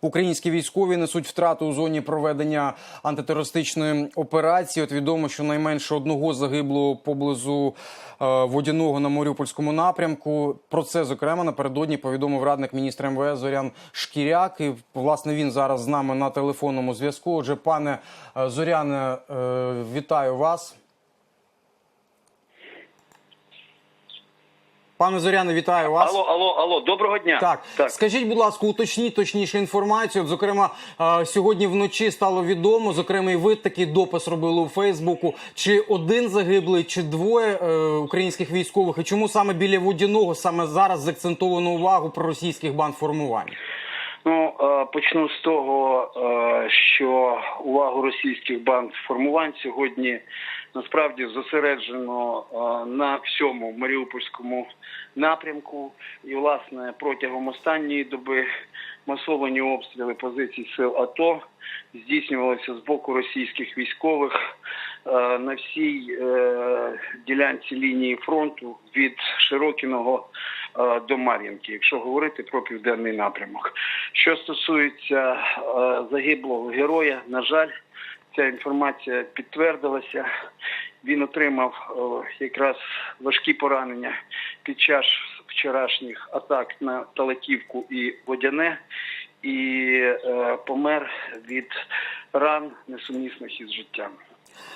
Українські військові несуть втрату у зоні проведення антитерористичної операції. От відомо, що найменше одного загибло поблизу е, водяного на Маріупольському напрямку. Про це зокрема напередодні повідомив радник міністра МВС Зорян Шкіряк. І власне він зараз з нами на телефонному зв'язку. Отже, пане е, Зоряне, е, вітаю вас. Пане Зоряне, вітаю вас. Алло, алло, алло, доброго дня. Так, скажіть, будь ласка, уточніть точніше інформацію. От, зокрема, е, сьогодні вночі стало відомо. Зокрема, і ви такий допис робили у Фейсбуку. Чи один загиблий, чи двоє е, українських військових? І чому саме біля водяного саме зараз закцентовано увагу про російських бандформувань? Ну е, почну з того, е, що увагу російських банд формувань сьогодні насправді зосереджено е, на всьому Маріупольському напрямку, і власне протягом останньої доби масовані обстріли позицій сил АТО здійснювалися з боку російських військових на всій е, ділянці лінії фронту від Широкіного е, до Мар'їнки, якщо говорити про південний напрямок. Що стосується е, загиблого героя, на жаль, ця інформація підтвердилася. Він отримав е, якраз важкі поранення під час вчорашніх атак на Талаківку і Водяне, і е, помер від ран несумісних із життям.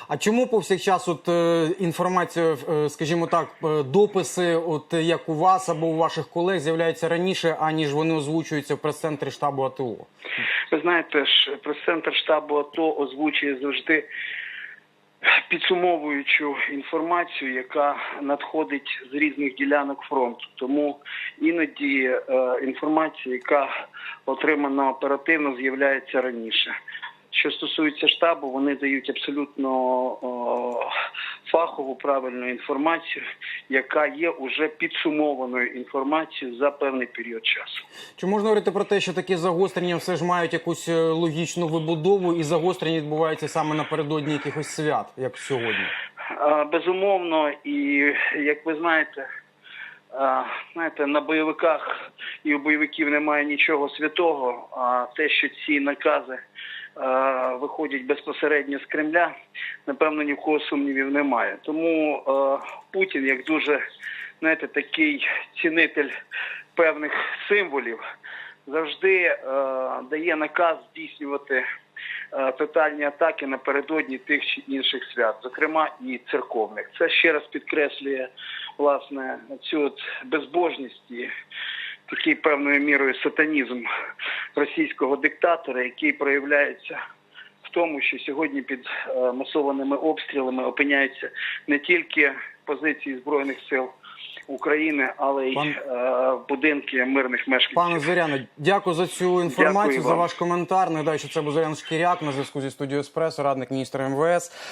А чому повсякчас от е, інформація, е, скажімо так, е, дописи, от як у вас або у ваших колег, з'являються раніше, аніж вони озвучуються в прес-центрі штабу АТО? Ви знаєте ж, прес-центр штабу АТО озвучує завжди підсумовуючу інформацію, яка надходить з різних ділянок фронту. Тому іноді е, інформація, яка отримана оперативно, з'являється раніше. Що стосується штабу, вони дають абсолютно о, фахову правильну інформацію, яка є уже підсумованою інформацією за певний період часу. Чи можна говорити про те, що такі загострення все ж мають якусь е, логічну вибудову, і загострення відбуваються саме напередодні якихось свят, як сьогодні? Безумовно, і як ви знаєте, знаєте, на бойовиках і у бойовиків немає нічого святого. А те, що ці накази виходять безпосередньо з Кремля, напевно, ні в кого сумнівів немає. Тому а, Путін, як дуже знаєте, такий цінитель певних символів, завжди е, дає наказ здійснювати е, тотальні атаки напередодні тих чи інших свят, зокрема і церковних. Це ще раз підкреслює власне цю от безбожність і такий певною мірою сатанізм російського диктатора, який проявляється. В тому, що сьогодні під е, масованими обстрілами опиняються не тільки позиції збройних сил України, але й Пан- е, будинки мирних мешканців. Пане Зоряне, дякую за цю інформацію, Дякую за вам. ваш коментар. Нагадаю, що це був Зорян Шкіряк на зв'язку зі студією Еспресо, радник міністра МВС.